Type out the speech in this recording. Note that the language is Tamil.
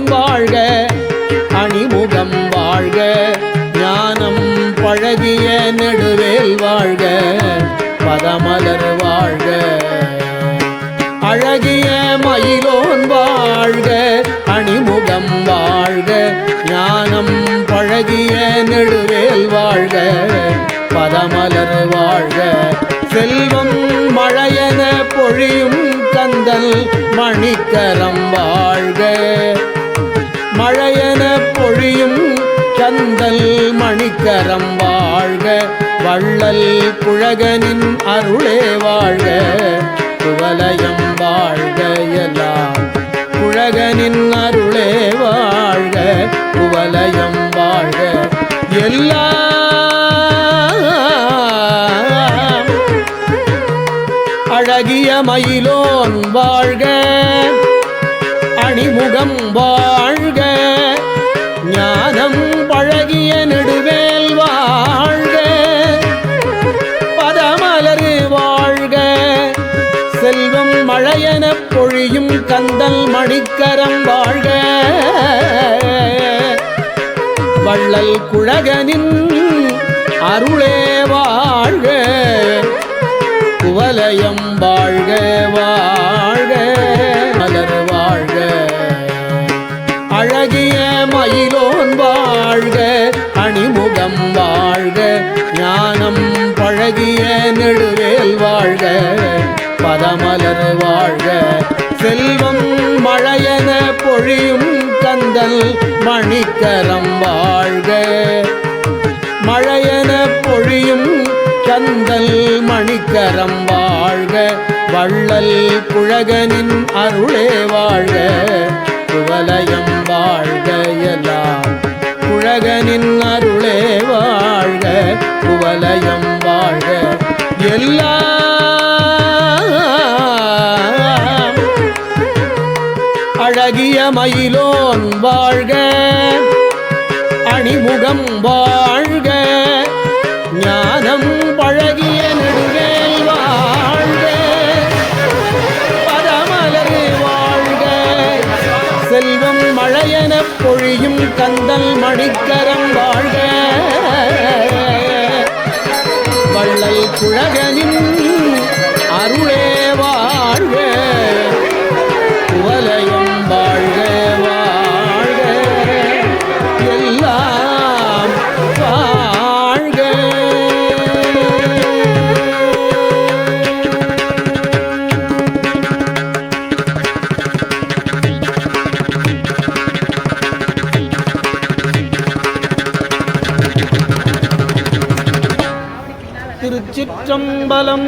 மயிலோன் வாழ்க அணிமுகம் வாழ்க ஞானம் பழகிய நெடுவேல் வாழ்க பதமலர் வாழ்க. அழகிய மயிலோன் வாழ்க அணிமுகம் வாழ்க ஞானம் பழகிய நெடுவேல் வாழ்க பதமலர் வாழ்க. செல்வம் மழையன பொழியும் கந்தல் மணிக்கரம் வாழ்க. கந்தல் மணிக்கரம் வாழ்க வள்ளல் புழகனின் அருளே வாழ்க. குவலயம் வாழ்க எல்லாம் புழகனின் அருளே வாழ்க குவலயம் வாழ்க. எல்லாம் அழகிய மயிலோன் வாழ்க அணிமுகம் வாழ்க. பொழியும் கந்தல் மணிக்கரம் வாழ்க. வள்ளல் குழகனின் அருளே வாழ்க. குவலயம் வாழ்க வாழ்க. மலர் வாழ்க. அழகிய மயிலோன் வாழ்க. அணிமுகம் வாழ்க. ஞானம் பழகிய நெடுவேல் வாழ்க. பதமலர் வாழ்க. செல்வம் மழையென பொழியும் கந்தல் மணிக்கரம் வாழ்க. மழையென பொழியும் கந்தல் மணிக்கரம் வாழ்க. வள்ளல் குழகனின் அருளே வாழ்க. குவலயம் வாழ்க எல்லாம். குழகனின் அருளே வாழ்க. குவலயம் வாழ்க. எல்லாம் அழகிய மயிலோன் வாழ்க. அணிமுகம் வாழ்க. ஞானம் பழகிய நெடுவேல் வாழ்க. பதமலரு வாழ்க. செல்வம் மழையென பொழியும் கந்தல் மணிக்கரம் வாழ்க. வள்ளல் குழகனின் திருச்சிற்றம்பலம்.